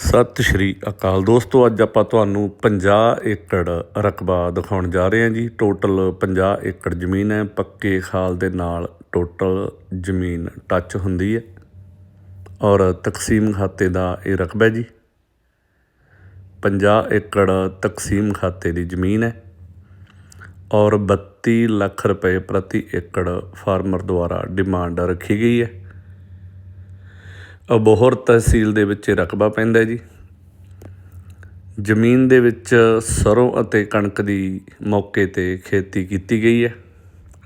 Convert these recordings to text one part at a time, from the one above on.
ਸਤਿ ਸ਼੍ਰੀ ਅਕਾਲ ਦੋਸਤੋ, ਅੱਜ ਆਪਾਂ ਤੁਹਾਨੂੰ 50 ਏਕੜ ਰਕਬਾ ਦਿਖਾਉਣ ਜਾ ਰਹੇ ਹਾਂ ਜੀ। ਟੋਟਲ 50 ਏਕੜ ਜ਼ਮੀਨ ਹੈ। ਪੱਕੇ ਖਾਲ ਦੇ ਨਾਲ ਟੋਟਲ ਜ਼ਮੀਨ ਟੱਚ ਹੁੰਦੀ ਹੈ। ਔਰ ਤਕਸੀਮ ਖਾਤੇ ਦਾ ਇਹ ਰਕਬਾ ਜੀ। 50 ਏਕੜ ਤਕਸੀਮ ਖਾਤੇ ਦੀ ਜ਼ਮੀਨ ਹੈ। ਔਰ 32 ਲੱਖ ਰੁਪਏ ਪ੍ਰਤੀ ਏਕੜ ਫਾਰਮਰ ਦੁਆਰਾ ਡਿਮਾਂਡ ਰੱਖੀ ਗਈ ਹੈ। ਅਬੋਹਰ ਤਹਿਸੀਲ ਦੇ ਵਿੱਚ ਰਕਬਾ ਪੈਂਦਾ ਜੀ। ਜ਼ਮੀਨ ਦੇ ਵਿੱਚ ਸਰੋਂ ਅਤੇ ਕਣਕ ਦੀ ਮੌਕੇ ਤੇ ਖੇਤੀ ਕੀਤੀ ਗਈ ਹੈ।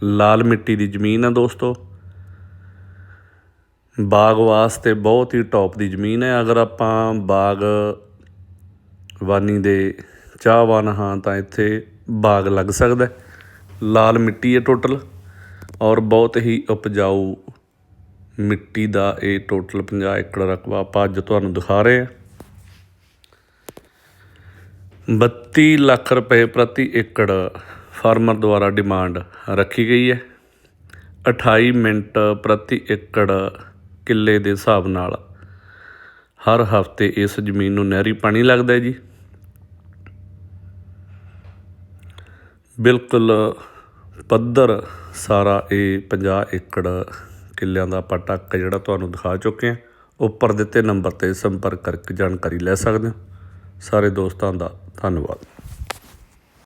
ਲਾਲ ਮਿੱਟੀ ਦੀ ਜ਼ਮੀਨ ਆ ਦੋਸਤੋ। ਬਾਗ ਵਾਸਤੇ ਬਹੁਤ ਹੀ ਟੌਪ ਦੀ ਜ਼ਮੀਨ ਹੈ। ਅਗਰ ਆਪਾਂ ਬਾਗ ਵਾਨੀ ਦੇ ਚਾਹਵਾਨ ਹਾਂ ਤਾਂ ਇੱਥੇ ਬਾਗ ਲੱਗ ਸਕਦਾ ਲਾਲ ਮਿੱਟੀ ਹੈ ਟੋਟਲ ਔਰ ਬਹੁਤ ਹੀ ਉਪਜਾਊ ਮਿੱਟੀ ਦਾ ਇਹ ਟੋਟਲ 50 ਏਕੜ ਰਕਬਾ ਆਪਾਂ ਅੱਜ ਤੁਹਾਨੂੰ ਦਿਖਾ ਰਹੇ ਹਾਂ। 32 ਲੱਖ ਰੁਪਏ ਪ੍ਰਤੀ ਏਕੜ ਫਾਰਮਰ ਦੁਆਰਾ ਡਿਮਾਂਡ ਰੱਖੀ ਗਈ ਹੈ। 28 ਮਿੰਟ ਪ੍ਰਤੀ ਏਕੜ ਕਿੱਲੇ ਦੇ ਹਿਸਾਬ ਨਾਲ ਹਰ ਹਫ਼ਤੇ ਇਸ ਜ਼ਮੀਨ ਨੂੰ ਨਹਿਰੀ ਪਾਣੀ ਲੱਗਦਾ ਹੈ ਜੀ। ਬਿਲਕੁਲ ਪੱਧਰ ਸਾਰਾ ਇਹ 50 ਏਕੜ ਕਿੱਲਿਆਂ ਦਾ ਆਪਾਂ ਟੱਕ ਜਿਹੜਾ ਤੁਹਾਨੂੰ ਦਿਖਾ ਚੁੱਕੇ ਹਾਂ, ਉੱਪਰ ਦਿੱਤੇ ਨੰਬਰ ਤੇ ਸੰਪਰਕ ਕਰਕੇ ਜਾਣਕਾਰੀ ਲੈ ਸਕਦੇ ਹੋ। ਸਾਰੇ ਦੋਸਤਾਂ ਦਾ ਧੰਨਵਾਦ।